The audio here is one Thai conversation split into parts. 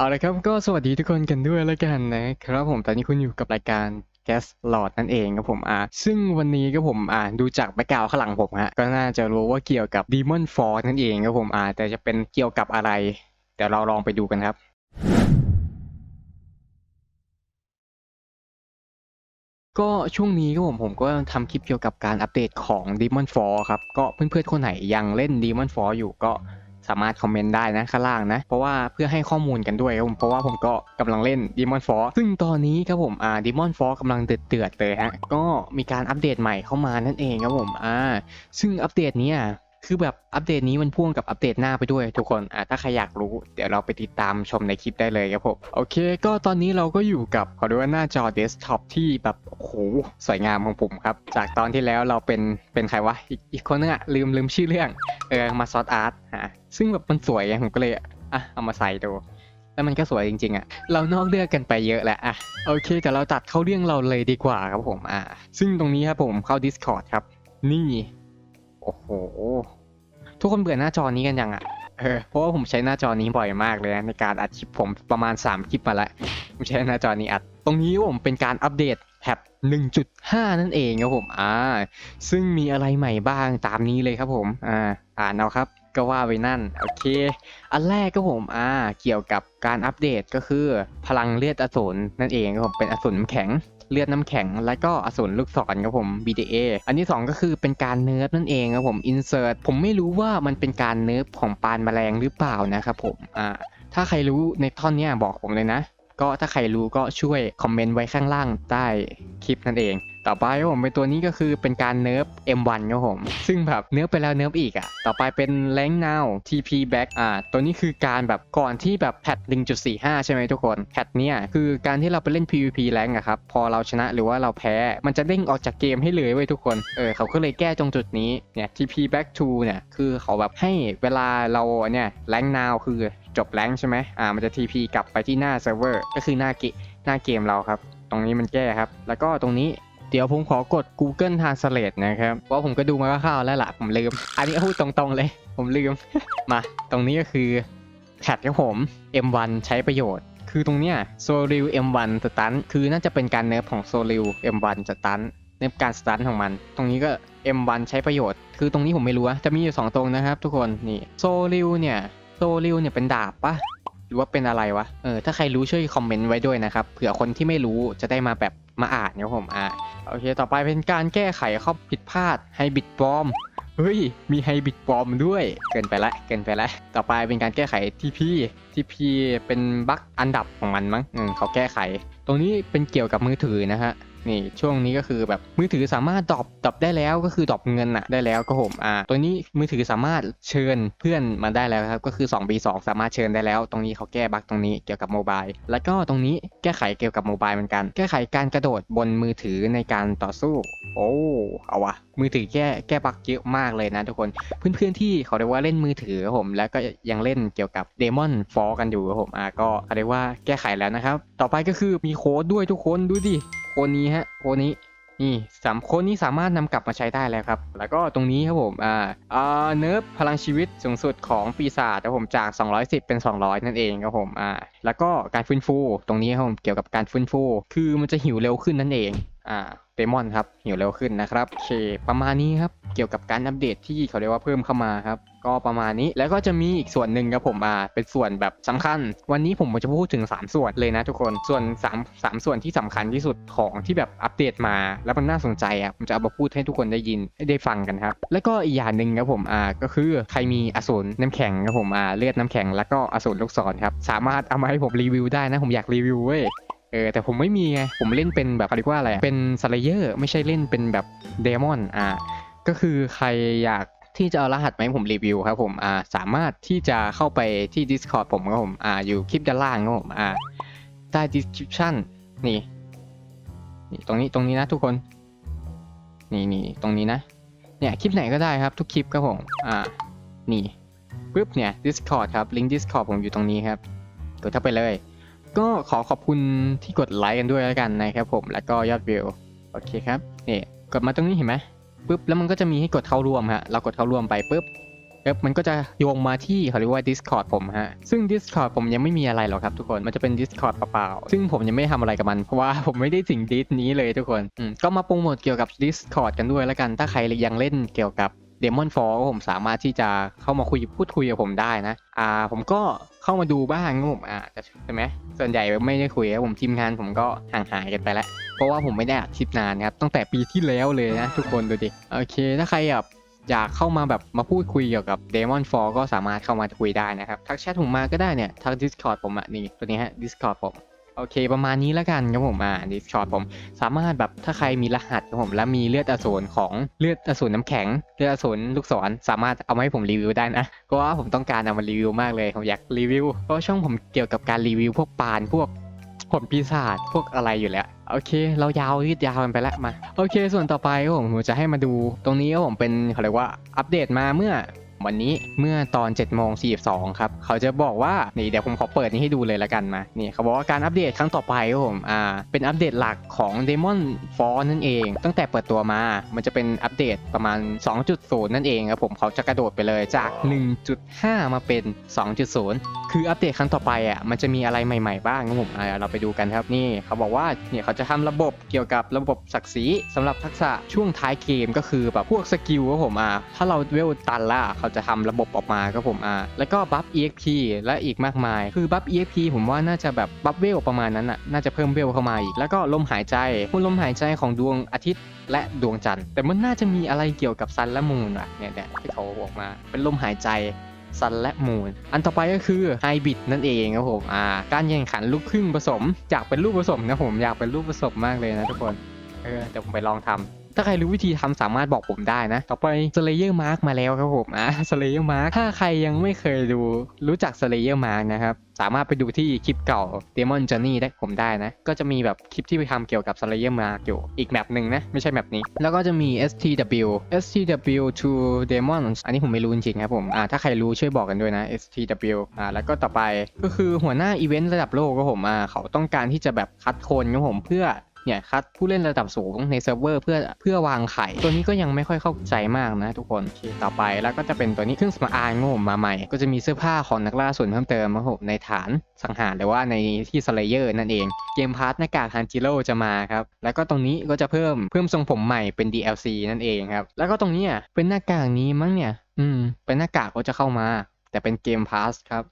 เอาละครับก็สวัสดีทุกคนกันด้วยแล้วกันนะครับผมตอนนี้คุณอยู่กับรายการ Gas Lord นั่นเองครับผมอ่าซึ่งวันนี้ก็ผมอ่าดูจากแบ็กกราวข้างหลังผมฮะก็น่าจะรู้ว่าเกี่ยวกับ Demon Force นั่นเองครับผมอ่าแต่จะเป็นเกี่ยวกับอะไรเดี๋ยวเราลองไปดูกันครับก็ช่วงนี้ก็ผมผมก็ทำคลิปเกี่ยวกับการอัปเดตของ Demon f o r c ครับ ก็เพื่อนๆคนไหนยังเล่น Demon f o r c อยู่ก็ สามารถคอมเมนต์ได้นะข้างล่างนะ เพราะว่าเพื่อให้ข้อมูลกันด้วยครับผมเพราะว่าผมก็กำลังเล่น Demon Force ซึ่งตอนนี้ครับผมอ่า Demon Force กำลังเดือดๆเลยฮะก็มีการอัปเดตใหม่เข้ามานั่นเองครับผมอ่าซึ่งอัปเดตเนี้ย คือแบบอัปเดตนี้มันพ่วงกับอัปเดตหน้าไปด้วยทุกคนอะถ้าใครอยากรู้เดี๋ยวเราไปติดตามชมในคลิปได้เลยครับผมโอเค ก็ตอนนี้เราก็อยู่กับขอเรียกว่าหน้าจอเดสก์ท็อปที่แบบโหสวยงามของผมครับ จากตอนที่แล้วเราเป็นเป็นใครวะอีกอีกคนนึงอะลืมลืมชื่อเรื่องเออมาซอสอาร์ตฮะซึ่งแบบมันสวยไงผมก็เลยอะเอามาใส่ดูแล้วมันก็สวยจริงๆอะเรานอกเรื่องกันไปเยอะแหละอะ โอเค แต่เราตัดเข้าเรื่องเราเลยดีกว่าครับผม อะ ซึ่งตรงนี้ครับผมเข้า Discord ครับ นี่ โอ้โห ทุกคนเบื่อหน้าจอนี้กันยังอะเออเพราะว่าผมใช้หน้าจอนี้บ่อยมากเลยนะในการอัดคลิปผมประมาณ 3 คลิปมาแล้วผมใช้หน้าจอนี้อัด ตรงนี้ผมเป็นการอัปเดตแพท1.5 นั่นเองครับผม อ่า ซึ่งมีอะไรใหม่บ้างตามนี้เลยครับผม อ่า อ่านเอาครับ ก็ว่าไปนั่น โอเค อันแรกก็ผมอ่าเกี่ยวกับการอัปเดตก็คือพลังเลือดอสูรนั่นเองครับผมเป็นอสูรน้ำแข็งเลือดน้ำแข็ง แล้วก็อสูรลูกศรครับผม BDA อันที่ 2 ก็คือเป็นการเนิร์ฟนั่นเองครับผม Insert ผมไม่รู้ว่ามันเป็นการเนิร์ฟของปานแมลงหรือเปล่านะครับผมอ่าถ้าใครรู้ในท่อนนี้บอกผมเลยนะ ก็ถ้าใครรู้ก็ช่วยคอมเมนต์ไว้ข้างล่างใต้คลิปนั่นเอง ต่อไปครับผมเป็นตัวนี้ก็คือเป็นการเนิร์ฟ M1 ครับผม ซึ่งแบบเนิร์ฟไปแล้วเนิร์ฟอีกอะ่ะ ต่อไปเป็นแรงนาว TP back อ่า ตัวนี้คือการแบบก่อนที่แบบแพท1.45 ใช่ไหมทุกคน แพทเนี่ยคือการที่เราไปเล่น PVP แรงอะครับ พอเราชนะหรือว่าเราแพ้ มันจะเด้งออกจากเกมให้เลยเว้ยทุกคน เออเขาก็เลยแก้ตรงจุดนี้ เนี่ย TP back to เนี่ย คือเขาแบบให้เวลาเราเนี่ยแรงนาวคือ จบแรงใช่ไหมอ่า มันจะ TP กลับไปที่หน้าเซิร์ฟเวอร์ ก็คือหน้าเกหน้าเกมเราครับ ตรงนี้มันแก้ครับ แล้วก็ตรงนี้เดี๋ยวผมขอกด Google Translate นะครับ เพราะผมก็ดูมาคร่าวๆแล้วล่ะ ผมลืม อันนี้พูดตรงๆเลย ผมลืม มา ตรงนี้ก็คือแพทครับผม M1 ใช้ประโยชน์ คือตรงเนี้ยโซลิว M1 สตันคือน่าจะเป็นการเนิร์ฟของโซลิว M1 สตันเนิร์ฟการสตันของมัน ตรงนี้ก็ M1 ใช้ประโยชน์ คือตรงนี้ผมไม่รู้ จะมีอยู่ 2 ตรงนะครับทุกคน นี่โซลิวเนี่ย โซลิวเนี่ยเป็นดาบปะหรือว่าเป็นอะไรวะ เออ ถ้าใครรู้ช่วยคอมเมนต์ไว้ด้วยนะครับ เผื่อคนที่ไม่รู้จะได้มาแบบมาอ่านเนะครับผม อ่า โอเค ต่อไปเป็นการแก้ไขข้อผิดพลาดไฮบิดปลอม เฮ้ย มีไฮบิดปลอมด้วย เกินไปละ เกินไปละ ต่อไปเป็นการแก้ไขทีพีทีพีเป็นบั๊กอันดับของมันมั้ง อืมเขาแก้ไข ตรงนี้เป็นเกี่ยวกับมือถือนะฮะ นี่ช่วงนี้ก็คือแบบมือถือสามารถดรอปดรอปได้แล้วก็คือดรอปเงินอะได้แล้วก็ผมอ่าตัวนี้มือถือสามารถเชิญเพื่อนมาได้แล้วครับก็คือ 2B2 สามารถเชิญได้แล้ว ตรงนี้เขาแก้บั๊กตรงนี้เกี่ยวกับโมบายแล้วก็ตรงนี้แก้ไขเกี่ยวกับโมบายเหมือนกัน แก้ไขการกระโดดบนมือถือในการต่อสู้ โอ้เอาวะมือถือแก้แก้บั๊กเยอะมากเลยนะทุกคนเพื่อนๆที่เขาเรียกว่าเล่นมือถือผม แล้วก็ยังเล่นเกี่ยวกับ Demon f a l l กันอยู่ครับผมอะก็เขาเรียกว่าแก้ไขแล้วนะครับ ต่อไปก็คือมีโค้ดด้วยทุกคนดูดิ โค้ดนี้ฮะโคนี้นี่สามโคนนี้สามารถนำกลับมาใช้ได้แล้วครับ แล้วก็ตรงนี้ครับผมอ่าอ่าเนิร์ฟพลังชีวิตสูงสุดของปีศาจครับผมจาก 210 เป็น 200 นั่นเองครับผมอ่าแล้วก็การฟื้นฟูตรงนี้ครับผมเกี่ยวกับการฟื้นฟู คือมันจะหิวเร็วขึ้นนั่นเอง อ่าเดมอนครับหิวเร็วขึ้นนะครับโอเคประมาณนี้ครับเกี่ยวกับการอัปเดตที่เขาเรียกว่าเพิ่มเข้ามาครับก็ประมาณนี้แล้วก็จะมีอีกส่วนหนึ่งครับผมอ่าเป็นส่วนแบบสำคัญ วันนี้ผมจะพูดถึง 3 ส่วนเลยนะทุกคนส่วน3 3ส่วนที่สำคัญที่สุดของที่แบบอัปเดตมา แล้วมันน่าสนใจอะผมจะเอามาพูดให้ทุกคนได้ยินได้ฟังกันครับแล้วก็อีกอย่างหนึ่งครับผมอ่าก็คือใครมีอสูรน้ำแข็งครับผมอ่าเลือดน้ำแข็งแล้วก็อสูรลูกศรครับสามารถเอามาให้ผมรีวิวได้นะผมอยากรีวิวเว้ย เออแต่ผมไม่มีไงผมเล่นเป็นแบบเขาเรียกว่าอะไรเป็นสไลเยอร์ไม่ใช่เล่นเป็นแบบเดมอนอ่าก็คือใครอยากที่จะเอารหัสมาให้ผมรีวิวครับผมอ่าสามารถที่จะเข้าไปที่ Discord ผมครับผมอ่าอยู่คลิปด้านล่างครับผมอ่าใต้ description นี่นี่ตรงนี้ตรงนี้นะทุกคน นี่นี่ตรงนี้นะ เนี่ยคลิปไหนก็ได้ครับทุกคลิปครับผมอ่านี่ปุ๊บเนี่ย Discord ครับลิงก์ Discord ผมอยู่ตรงนี้ครับกดเข้าไปเลย ก็ขอขอบคุณที่กดไลค์กันด้วยแล้วกันนะครับผมแล้วก็ยอดวิวโอเคครับนี่กดมาตรงนี้เห็นไหมปุ๊บแล้วมันก็จะมีให้กดเข้าร่วมฮะเรากดเข้าร่วมไปปุ๊บเอ๊ะมันก็จะโยงมาที่เขาเรียกว่า Discord ผมฮะ ซึ่ง Discord ผมยังไม่มีอะไรหรอกครับทุกคน มันจะเป็น Discord เปล่าๆ ซึ่งผมยังไม่ทำอะไรกับมัน เพราะว่าผมไม่ได้ถึงดิสนี้เลยทุกคน ก็มาโปรโมทเกี่ยวกับ Discord กันด้วยแล้วกัน ถ้าใครยังเล่นเกี่ยวกับ Demon Fall ก็ผมสามารถที่จะเข้ามาคุยพูดคุยกับผมได้นะ อ่า ผมก็เข้ามาดูบ้างครับผมอ่าใช่ไหมส่วนใหญ่ไม่ได้คุยครับผมทีมงานผมก็ห่างหายกันไปแล้ว เพราะว่าผมไม่ได้อัดคลิปนานครับตั้งแต่ปีที่แล้วเลยนะทุกคนดูดิโอเค ถ้าใครแบบอยากเข้ามาแบบมาพูดคุยเกี่ยวกับ Demon Fall ก็สามารถเข้ามาคุยได้นะครับ ทักแชทผมมาก็ได้เนี่ย ทัก Discord ผมอะนี่ตัวนี้ฮะ Discord ผม โอเค ประมาณนี้แล้วกันครับผมอ่า Discord ผมสามารถแบบถ้าใครมีรหัสครับผมและมีเลือดอสูรของเลือดอสูรน้ำแข็ง เลือดอสูรลูกศรสามารถเอามาให้ผมรีวิวได้นะเพราะว่าผมต้องการเอามารีวิวมากเลยผมอยากรีวิวเพราะช่องผมเกี่ยวกับการรีวิวพวกปานพวกผลปีศาจพวกอะไรอยู่แล้วโอเค เรายาวยืดยาวกันไปแล้วมา โอเค ส่วนต่อไปครับผมผมจะให้มาดูตรงนี้ครับผมเป็นเขาเรียกว่าอัปเดตมาเมื่อ วันนี้เมื่อตอน7โมง42ครับ เขาจะบอกว่า นี่เดี๋ยวผมขอเปิดนี้ให้ดูเลยละกันมา นี่เขาบอกว่าการอัปเดตครั้งต่อไปครับผม อ่า เป็นอัปเดตหลักของ Demon f o r นั่นเอง ตั้งแต่เปิดตัวมา มันจะเป็นอัปเดตประมาณ 2.0 นั่นเองครับผม เขาจะกระโดดไปเลยจาก 1.5 มาเป็น 2.0 คืออัปเดตครั้งต่อไปอะมันจะมีอะไรใหม่ ๆ บ้างครับผมอ่าเราไปดูกันครับนี่เขาบอกว่าเนี่ยเขาจะทำระบบเกี่ยวกับระบบศักดิ์ศรีสำหรับทักษะช่วงท้ายเกมก็คือแบบพวกสกิลครับผมอ่าถ้าเราเวลตันละเขาจะทำระบบออกมาครับผมอ่าแล้วก็บัฟ EXP และอีกมากมาย คือบัฟ EXP ผมว่าน่าจะแบบบัฟเวลประมาณนั้นอะน่าจะเพิ่มเวลเข้ามาอีก แล้วก็ลมหายใจคุณลมหายใจของดวงอาทิตย์และดวงจันทร์แต่มันน่าจะมีอะไรเกี่ยวกับซันและมูนอะเนี่ยเนี่ยที่เขาบอกมาเป็นลมหายใจ ซันและมูน อันต่อไปก็คือไฮบิดนั่นเองครับผมอ่าการแข่งขันลูกครึ่งผสม อยากเป็นลูกผสมนะผมอยากเป็นลูกผสมมากเลยนะทุกคนเออเดี๋ยวผมไปลองทำ ถ้าใครรู้วิธีทำสามารถบอกผมได้นะ ต่อไป Slayer Mark มาแล้วครับผมอะ Slayer Mark ถ้าใครยังไม่เคยดูรู้จัก Slayer Mark นะครับ สามารถไปดูที่คลิปเก่า Demon Journey ได้ผมได้นะ ก็จะมีแบบคลิปที่ไปทำเกี่ยวกับ Slayer Mark อยู่อีกแมปหนึ่งนะ ไม่ใช่แมปนี้ แล้วก็จะมี STW STW to Demons อันนี้ผมไม่รู้จริงครับผมอ่าถ้าใครรู้ช่วยบอกกันด้วยนะ STW อ่าแล้วก็ต่อไปก็คือหัวหน้าอีเวนต์ระดับโลกครับผมอ่าเขาต้องการที่จะแบบคัดคนครับผมเพื่อ เนี่ยคัดผู้เล่นระดับสูงในเซิร์ฟเวอร์เพื่อเพื่อวางไข่ ตัวนี้ก็ยังไม่ค่อยเข้าใจมากนะทุกคนต่อไปแล้วก็จะเป็นตัวนี้เครื่องสำอางครับผมมาใหม่ ก็จะมีเสื้อผ้าของนักล่าส่วนเพิ่มเติมครับผมในฐานสังหารหรือว่าในที่สเลเยอร์นั่นเองเกมพาร์ทหน้ากากฮันจิโร่จะมาครับแล้วก็ตรงนี้ก็จะเพิ่มเพิ่มทรงผมใหม่เป็น DLC นั่นเองครับแล้วก็ตรงนี้เป็นหน้ากากนี้มั้งเนี่ย อืม เป็นหน้ากากก็จะเข้ามา แต่เป็นเกมพาสครับ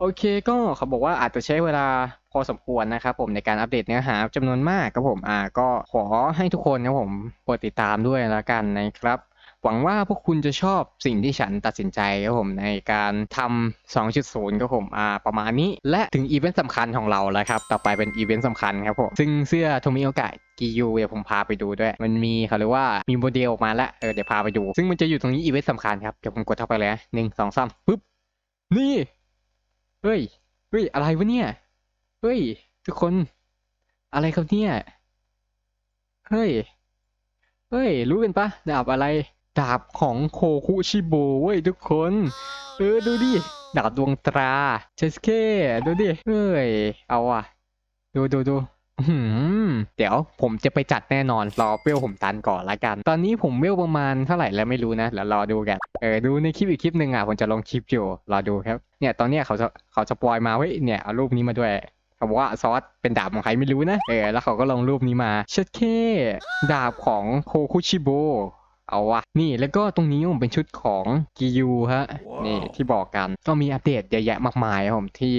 โอเคก็เขาบอกว่าอาจจะใช้เวลาพอสมควรนะครับผมในการอัปเดตเนื้อหาจำนวนมากครับผมอ่าก็ขอให้ทุกคนครับผมโปรดติดตามด้วยแล้วกันนะครับ หวังว่าพวกคุณจะชอบสิ่งที่ฉันตัดสินใจครับผมในการทำ2.0ครับผมอ่าประมาณนี้ และถึงอีเวนต์สำคัญของเราแล้วครับ ต่อไปเป็นอีเวนต์สำคัญครับผมซึ่งเสื้อโทมิโอกะกิยูเดี๋ยวผมพาไปดูด้วย มันมีเขาเรียกว่ามีโมเดลออกมาแล้วเออเดี๋ยวพาไปดู ซึ่งมันจะอยู่ตรงนี้อีเวนต์สำคัญครับเดี๋ยวผมกดเข้าไปเลยหนึ่งสองสามปึ๊บนี่ เฮ้ย เฮ้ย อะไรวะเนี่ย เฮ้ย ทุกคน อะไรครับเนี่ย เฮ้ย เฮ้ย รู้กันปะดาบอะไร ดาบของโคคุชิโบเว้ยทุกคน เออ ดูดิ ดาบดวงตรา เชสเคดูดิ เฮ้ย เอาอะ ดูดูดู หือเดี๋ยวผมจะไปจัดแน่นอนรอเวลผมตันก่อนละกัน ตอนนี้ผมเวลประมาณเท่าไหร่แล้วไม่รู้นะแล้วรอดูกันเออดูในคลิปอีกคลิปหนึ่งอะผมจะลงคลิปอยู่รอดูครับ เนี่ยตอนเนี้ยเขาจะเขาจะปล่อยมาเว้ยเนี่ยเอารูปนี้มาด้วยเขาบอกว่าซอสเป็นดาบของใครไม่รู้นะเออแล้วเขาก็ลงรูปนี้มาเชดเคดาบของโคคุชิโบเอาวะนี่แล้วก็ตรงนี้ผมเป็นชุดของกิยูฮะ นี่ที่บอกกันก็มีอัปเดตเยอะแยะมากมายครับผมที่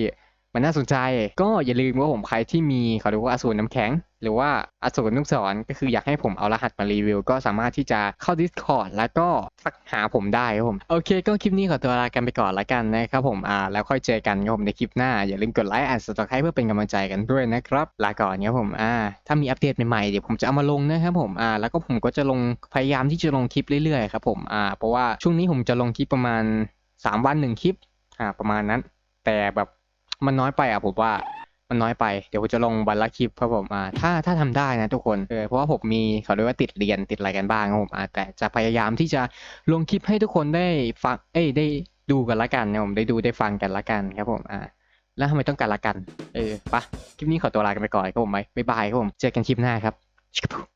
มันน่าสนใจ ก็อย่าลืมว่าผมใครที่มีเขาเรียกว่าอสูรน้ำแข็ง หรือว่าอสูรลูกศรก็คืออยากให้ผมเอารหัสมารีวิว ก็สามารถที่จะเข้า Discord แล้วก็ทักหาผมได้ครับผมโอเค ก็คลิปนี้ขอตัวลากันไปก่อนละกันนะครับผมอ่าแล้วค่อยเจอกันครับผมในคลิปหน้า อย่าลืมกดไลค์อ่านสตอ c ให้เพื่อเป็นกำลังใจกันด้วยนะครับลาก่อนครับผมอ่าถ้ามีอัปเดตใหม่ๆเดี๋ยวผมจะเอามาลงนะครับผมอ่าแล้วก็ผมก็จะลงพยายามที่จะลงคลิปเรื่อยๆครับผมอ่าเพราะว่าช่วงนี้ผมจะลงคลิปประมาณ 3 วันหนึ่งคลิปอ่าประมาณนั้น แต่แบบ มันน้อยไปอะผมว่ามันน้อยไปเดี๋ยวผมจะลงวันละคลิปครับผมอ่าถ้าถ้าทำได้นะทุกคนเออเพราะว่าผมมีเขาเรียกว่าติดเรียนติดอะไรกันบ้างครับผมอ่าแต่จะพยายามที่จะลงคลิปให้ทุกคนได้ฟังเอ้ยได้ดูกันละกันนะผมได้ดูได้ฟังกันละกันครับผมอ่าแล้วทำไมต้องกันละกัน เออปะคลิปนี้ขอตัวลากันไปก่อนครับผมไหมบ๊ายบายครับผมเจอกันคลิปหน้าครับ